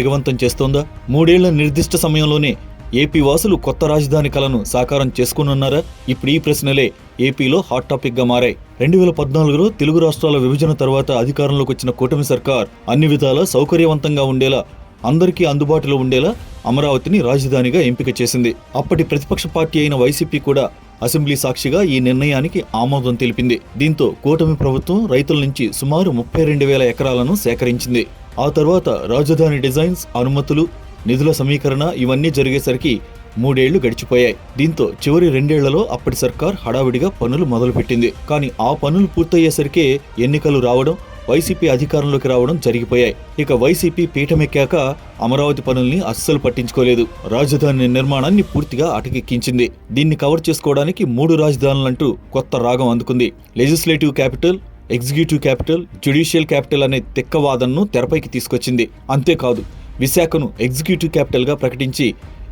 వేగవంతం చేస్తోందా? మూడేళ్ళ నిర్దిష్ట సమయంలోనే ఏపీ వాసులు కొత్త రాజధాని కలను సాకారం చేసుకునున్నారా? ఇప్పుడు ఈ ప్రశ్నలే ఏపీలో హాట్ టాపిక్గా మారాయి. రెండు వేల పద్నాలుగులో తెలుగు రాష్ట్రాల విభజన తర్వాత అధికారంలోకి వచ్చిన కూటమి సర్కార్ అన్ని విధాలా సౌకర్యవంతంగా ఉండేలా అందరికీ అందుబాటులో ఉండేలా అమరావతిని రాజధానిగా ఎంపిక చేసింది. అప్పటి ప్రతిపక్ష పార్టీ అయిన వైసీపీ కూడా అసెంబ్లీ సాక్షిగా ఈ నిర్ణయానికి ఆమోదం తెలిపింది. దీంతో కూటమి ప్రభుత్వం రైతుల నుంచి సుమారు ముప్పై రెండు వేల ఎకరాలను సేకరించింది. ఆ తర్వాత రాజధాని డిజైన్స్ అనుమతులు నిధుల సమీకరణ ఇవన్నీ జరిగేసరికి మూడేళ్ళు గడిచిపోయాయి. దీంతో చివరి రెండేళ్ళలో అప్పటి సర్కార్ హడావిడిగా పనులు మొదలుపెట్టింది. కానీ ఆ పనులు పూర్తయ్యేసరికే ఎన్నికలు రావడం వైసీపీ అధికారంలోకి రావడం జరిగిపోయాయి. ఇక వైసీపీ పీఠమెక్కాక అమరావతి పనుల్ని అస్సలు పట్టించుకోలేదు. రాజధాని నిర్మాణాన్ని పూర్తిగా అటకెక్కించింది. దీన్ని కవర్ చేసుకోవడానికి మూడు రాజధానులంటూ కొత్త రాగం అందుకుంది. Legislative capital executive capital judicial capital అనే తెక్కవాదనను తెరపైకి తీసుకొచ్చింది. అంతేకాదు విశాఖను ఎగ్జిక్యూటివ్ క్యాపిటల్గా ప్రకటించి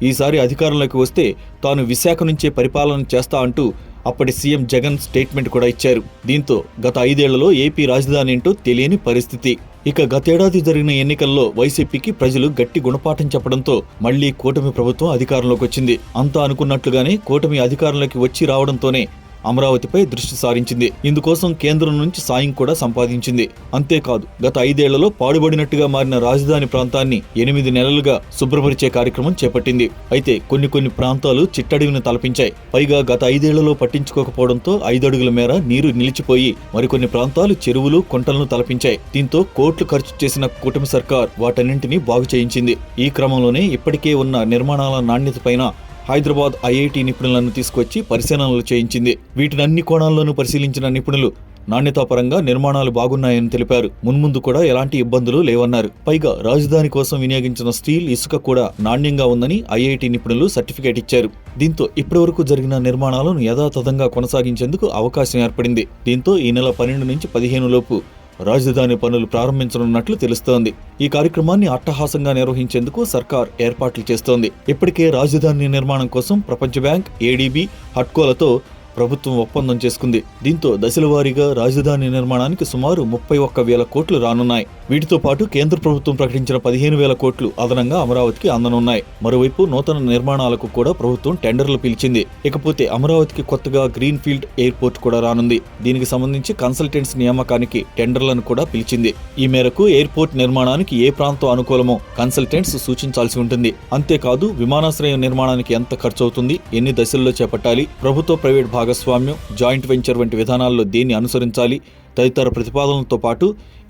ఈసారి అధికారంలోకి వస్తే తాను విశాఖ నుంచే పరిపాలన చేస్తా అంటూ అప్పటి సీఎం జగన్ స్టేట్మెంట్ కూడా ఇచ్చారు. దీంతో గత ఐదేళ్ళలో ఏపీ రాజధాని ఏంటో తెలియని పరిస్థితి. ఇక గతేడాది జరిగిన ఎన్నికల్లో వైసీపీకి ప్రజలు గట్టి గుణపాఠం చెప్పడంతో మళ్ళీ కూటమి ప్రభుత్వం అధికారంలోకి వచ్చింది. అంతా అనుకున్నట్లుగానే కూటమి అధికారంలోకి వచ్చి రావడంతోనే అమరావతిపై దృష్టి సారించింది. ఇందుకోసం కేంద్రం నుంచి సాయం కూడా సంపాదించింది. అంతేకాదు గత ఐదేళ్ళలో పాడుబడినట్టుగా మారిన రాజధాని ప్రాంతాన్ని ఎనిమిది నెలలుగా శుభ్రపరిచే కార్యక్రమం చేపట్టింది. అయితే కొన్ని కొన్ని ప్రాంతాలు చిట్టడివిని తలపించాయి. పైగా గత ఐదేళ్ళలో పట్టించుకోకపోవడంతో ఐదడుగుల మేర నీరు నిలిచిపోయి మరికొన్ని ప్రాంతాలు చెరువులు కుంటలను తలపించాయి. దీంతో కోట్లు ఖర్చు చేసిన కూటమి సర్కార్ వాటన్నింటినీ బాగు చేయించింది. ఈ క్రమంలోనే ఇప్పటికే ఉన్న నిర్మాణాల నాణ్యతపైన హైదరాబాద్ ఐఐటి నిపుణులను తీసుకొచ్చి పరిశీలనలు చేయించింది. వీటిని అన్ని కోణాల్లోనూ పరిశీలించిన నిపుణులు నాణ్యతాపరంగా నిర్మాణాలు బాగున్నాయని తెలిపారు. మున్ముందు కూడా ఎలాంటి ఇబ్బందులు లేవన్నారు. పైగా రాజధాని కోసం వినియోగించిన స్టీల్ ఇసుక కూడా నాణ్యంగా ఉందని ఐఐటి నిపుణులు సర్టిఫికేట్ ఇచ్చారు. దీంతో ఇప్పటివరకు జరిగిన నిర్మాణాలను యథాతథంగా కొనసాగించేందుకు అవకాశం ఏర్పడింది. దీంతో ఈ నెల పన్నెండు నుంచి పదిహేను లోపు రాజధాని పనులు ప్రారంభించనున్నట్లు తెలుస్తోంది. ఈ కార్యక్రమాన్ని అట్టహాసంగా నిర్వహించేందుకు సర్కార్ ఏర్పాట్లు చేస్తోంది. ఇప్పటికే రాజధాని నిర్మాణం కోసం ప్రపంచ బ్యాంక్ ఏడీబీ హట్కోలతో ప్రభుత్వం ఒప్పందం చేసుకుంది. దీంతో దశలవారీగా రాజధాని నిర్మాణానికి సుమారు ముప్పై ఒక్క వేల కోట్లు రానున్నాయి. వీటితో పాటు కేంద్ర ప్రభుత్వం ప్రకటించిన పదిహేను వేల కోట్లు అదనంగా అమరావతికి అందనున్నాయి. మరోవైపు నూతన నిర్మాణాలకు కూడా ప్రభుత్వం టెండర్లు పిలిచింది. ఇకపోతే అమరావతికి కొత్తగా గ్రీన్ ఫీల్డ్ ఎయిర్పోర్ట్ కూడా రానుంది. దీనికి సంబంధించి కన్సల్టెంట్స్ నియామకానికి టెండర్లను కూడా పిలిచింది. ఈ మేరకు ఎయిర్పోర్ట్ నిర్మాణానికి ఏ ప్రాంతం అనుకూలమో కన్సల్టెంట్స్ సూచించాల్సి ఉంటుంది. అంతేకాదు విమానాశ్రయం నిర్మాణానికి ఎంత ఖర్చు అవుతుంది ఎన్ని దశల్లో చేపట్టాలి? ప్రభుత్వ ప్రైవేట్ భాగం భాగస్వామ్యం జాయింట్ వెంచర్ వంటి విధానాల్లో దేన్ని అనుసరించాలి. తదితర ప్రతిపాదనలతో పాటు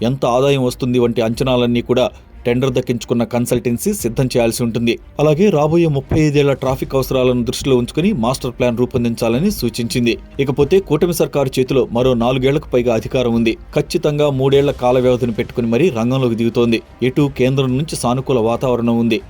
ఎంత ఆదాయం వస్తుంది వంటి అంచనాలన్నీ కూడా టెండర్ దక్కించుకున్న కన్సల్టెన్సీ సిద్ధం చేయాల్సి ఉంటుంది. అలాగే రాబోయే ముప్పై ఐదేళ్ళ ట్రాఫిక్ అవసరాలను దృష్టిలో ఉంచుకుని మాస్టర్ ప్లాన్ రూపొందించాలని సూచించింది. ఇకపోతే కూటమి సర్కారు చేతిలో మరో నాలుగేళ్ళకు పైగా అధికారం ఉంది. ఖచ్చితంగా మూడేళ్ళ కాల వ్యవధిని పెట్టుకుని మరీ రంగంలోకి దిగుతోంది. ఎటు కేంద్రం నుంచి సానుకూల వాతావరణం ఉంది.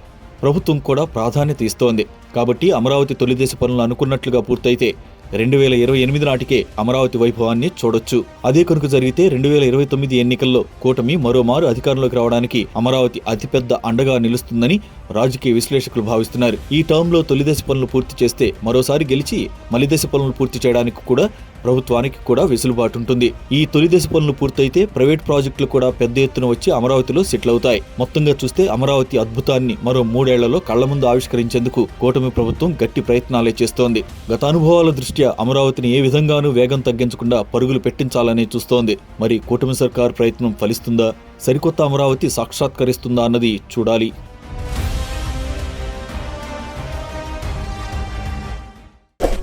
ప్రభుత్వం కూడా ప్రాధాన్యత ఇస్తోంది. కాబట్టి అమరావతి తొలిదేశ పనులు అనుకున్నట్లుగా పూర్తయితే రెండు వేల ఇరవై ఎనిమిది నాటికే అమరావతి వైభవాన్ని చూడొచ్చు. అదే కనుక జరిగితే రెండు వేల ఇరవై తొమ్మిది ఎన్నికల్లో కూటమి మరోమారు అధికారంలోకి రావడానికి అమరావతి అతిపెద్ద అండగా నిలుస్తుందని రాజకీయ విశ్లేషకులు భావిస్తున్నారు. ఈ టర్మ్లో తొలిదశ పనులు పూర్తి చేస్తే మరోసారి గెలిచి మలిదశ పనులు పూర్తి చేయడానికి కూడా ప్రభుత్వానికి కూడా వెసులుబాటు ఉంటుంది. ఈ తొలి దశ పనులు పూర్తయితే ప్రైవేట్ ప్రాజెక్టులు కూడా పెద్ద ఎత్తున వచ్చి అమరావతిలో సెటిల్ అవుతాయి. మొత్తంగా చూస్తే అమరావతి అద్భుతాన్ని మరో మూడేళ్ళలో కళ్ళ ముందు ఆవిష్కరించేందుకు కూటమి ప్రభుత్వం గట్టి ప్రయత్నాలే చేస్తోంది. గత అనుభవాల దృష్ట్యా అమరావతిని ఏ విధంగానూ వేగం తగ్గించకుండా పరుగులు పెట్టించాలని చూస్తోంది. మరి కూటమి సర్కార్ ప్రయత్నం ఫలిస్తుందా? సరికొత్త అమరావతి సాక్షాత్కరిస్తుందా అన్నది చూడాలి.